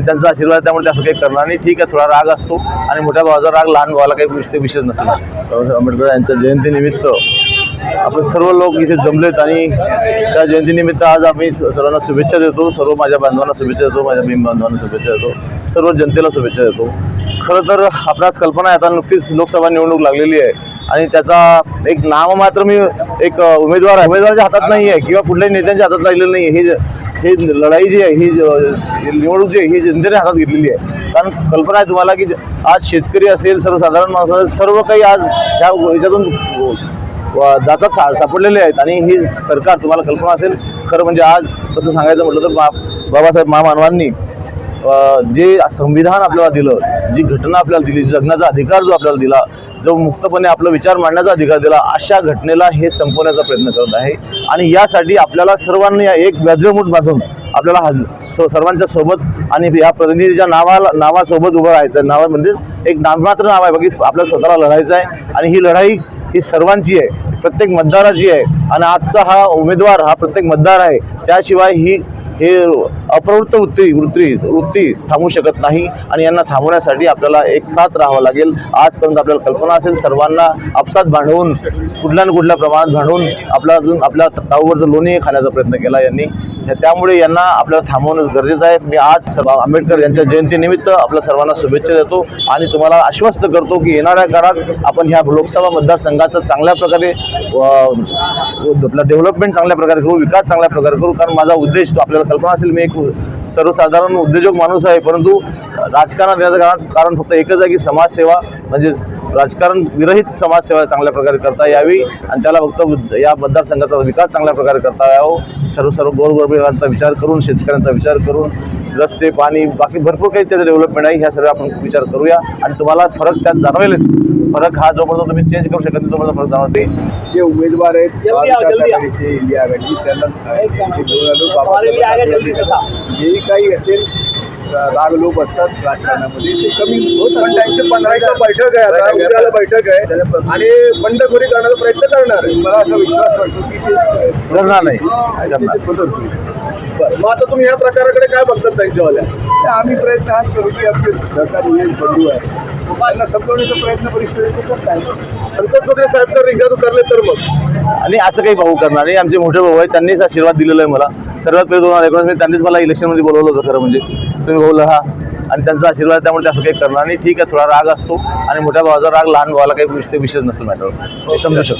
आणि त्यांचा आशीर्वाद आहे, त्यामुळे ते असं काही करणार नाही. ठीक आहे थोडा राग असतो आणि मोठ्या भावाचा राग लहान भावाला काही ते विशेष नसतो. बाबासाहेब आंबेडकर यांच्या जयंतीनिमित्त आपण सर्व लोक इथे जमलेत आणि त्या जयंतीनिमित्त आज आम्ही सर्वांना शुभेच्छा देतो. सर्व माझ्या बांधवांना शुभेच्छा देतो माझ्या भीम बांधवांना शुभेच्छा देतो सर्व जनतेला शुभेच्छा देतो. खरं तर आपणास कल्पना आहे आता नुकतीच लोकसभा निवडणूक लागलेली आहे आणि त्याचा एक नाम मात्र मी एक उमेदवार आहे. उमेदवाराच्या हातात नाही आहे किंवा कुठल्याही नेत्यांच्या हातात राहिलेलं नाही आहे. हे लढाई जी आहे ही ज- निवडणूक जी आहे ही जनतेने हातात घेतलेली आहे. कारण कल्पना आहे तुम्हाला की आज शेतकरी असेल सर्वसाधारण माणसं असेल सर्व काही आज ह्या ह्याच्यातून जातात सापडलेले आहेत. आणि ही सरकार तुम्हाला कल्पना असेल खरं म्हणजे आज तसं सांगायचं म्हटलं तर बा बाबासाहेब महामानवांनी जे संविधान आपल्याला दिलं जी घटना आपल्याला दिली जगण्याचा अधिकार जो आपल्याला दिला जो मुक्तपणे आपला विचार मांडण्याचा अधिकार दिला अशा घटनेला हे संपवण्याचा प्रयत्न करत आहे. आणि यासाठी आपल्याला सर्वांनी या एक व्याजमूठ बांधून आपल्याला हा- स- सर्वांच्या सोबत आणि या प्रतिनिधीच्या नावाला नावासोबत उभं राहायचं नावा म्हणजे एक नाममात्र नाव आहे. बाकी आपल्याला स्वतःला लढायचं आहे. आणि ही लढाई ही सर्वांची आहे. प्रत्येक मतदाराची आहे. आणि आजचा हा उमेदवार हा प्रत्येक मतदार आहे. त्याशिवाय ही हे अप्रवृत्त वृत्ती वृत्ती वृत्ती थांबू शकत नाही आणि यांना थांबवण्यासाठी आपल्याला एक साथ राहावं लागेल. आजपर्यंत आपल्याला कल्पना असेल सर्वांना आपसात भांडवून कुठल्या ना कुठल्या प्रमाणात भांडवून आपला अजून आपल्या ताऊवरचं लोणी खाण्याचा प्रयत्न केला यांनी त्यामुळे यांना आपल्याला थांबवणं गरजेचं आहे. मी आज आंबेडकर यांच्या जयंतीनिमित्त आपल्या सर्वांना शुभेच्छा देतो आणि तुम्हाला आश्वस्त करतो की येणाऱ्या काळात आपण ह्या लोकसभा मतदारसंघाचा चांगल्या प्रकारे आपला डेव्हलपमेंट चांगल्या प्रकारे करू विकास चांगल्या प्रकारे करू. कारण माझा उद्देश तो आपल्याला कल्पना असेल मी एक सर्वसाधारण उद्योजक माणूस आहे. परंतु राजकारणात येण्याचं कारण फक्त एकच आहे की समाजसेवा म्हणजेच राजकारण विरहित समाजसेवा चांगल्या प्रकारे करता यावी आणि त्याला फक्त या मतदारसंघाचा विकास चांगल्या प्रकारे करता यावं. सर्व सर्व गोरगरिबांचा विचार करून शेतकऱ्यांचा विचार करून रस्ते पाणी बाकी भरपूर काही त्याचं डेव्हलपमेंट आहे ह्या सर्व आपण विचार करूया. आणि तुम्हाला फरक त्यात जाणवेलच. फरक हा जोपर्यंत तुम्ही चेंज करू शकत नाही तोपर्यंत फरक जाणवते जे उमेदवार आहेत त्यांना. जेही काही असेल राग लोक असतात राजकारणामध्ये. ते कमी होत पण त्यांची पंधरावीला बैठक आहे आता उद्याला बैठक आहे. आणि बंडखोरी करण्याचा प्रयत्न करणार आहे. मला असा विश्वास वाटतो की ते करणार नाही. करणार. बरं. मग आता तुम्ही या प्रकाराकडे काय बघतात त्यांच्यावाल्या? आम्ही प्रयत्न हाच करू की आमचे सहकारी जे बंधू आहे त्यांना समजवण्याचा प्रयत्न वरिष्ठ नेते करत आहेत संतोष चौधरी साहेब जर रिंगणात उतरले तर मग? आणि असं काही भाऊ करणार नाही आमचे मोठे भाऊ आहेत त्यांनीच आशीर्वाद दिलेला आहे मला. सर्वात पहिले दोन हजार एकोणीस त्यांनीच मला इलेक्शनमध्ये बोलवलं होतं खरं म्हणजे. तुम्ही भाऊ लढा. आणि त्यांचा आशीर्वाद आहे, त्यामुळे ते असं काही करणार नाही. ठीक आहे थोडा राग असतो आणि मोठ्या भावाचा राग लहान भावाला काही ते विशेष नसतो मॅटर समजू शकतो.